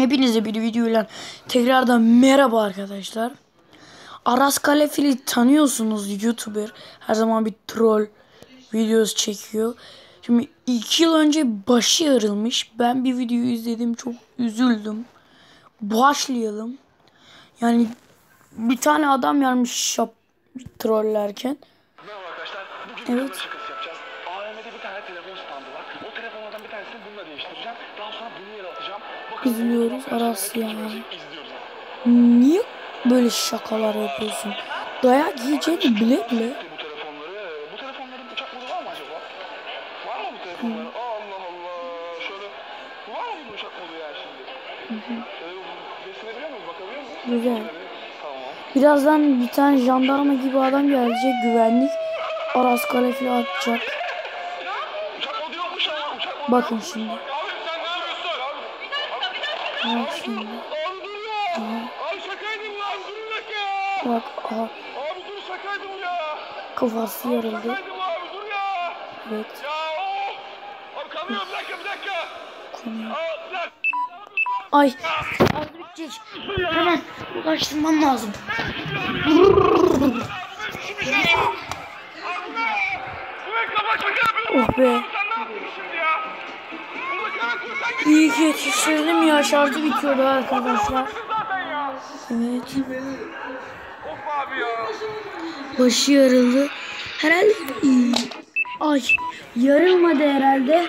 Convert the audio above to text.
Hepinize bir videoyla tekrardan merhaba arkadaşlar. Aras Kalefili tanıyorsunuz YouTuber. Her zaman bir troll videosu çekiyor. Şimdi iki yıl önce başı yarılmış. Ben bir videoyu izledim çok üzüldüm. Başlayalım. Yani bir tane adam yarmış şap trollerken. Merhaba arkadaşlar. Bugün Evet. AVM'de bir tane telefon standı var. O telefonlardan bir tanesini bununla değiştireceğim. Daha sonra bunu yere atacağım. Bunu Aras ya. Niye böyle şakalar yapıyorsun? Dayak yiyeceğini bile bile. Bu telefonları, bu telefonların uçak modu var mı acaba? Var mı bu telefonların? Allah Allah. Şöyle, var mı bu uçak modu ya şimdi? Resmedebiliyor muyuz? Bakabiliyor muyuz? Güzel. Birazdan bir tane jandarma gibi adam gelecek güvenlik. Aras Kalefli atacak. Bakın şimdi. Abi sen ne yapıyorsun? Bak şimdi. abi dur ya. Abi şakaydı bu abi dur bir dakika. Bak aha Abi dur şakaydı bu ya. kafası yarıldı. Şakaydı bu abi dur ya. Evet. Ya o. Abi kalıyor bir dakika bir dakika. dakika. Ay. Az bitecek. Hemen ulaştırmam lazım. Oh be. İyi ki yetiştirdim ya şarjı bitiyordu arkadaşlar. Evet. Başı yarıldı. Herhalde ay yarılmadı herhalde.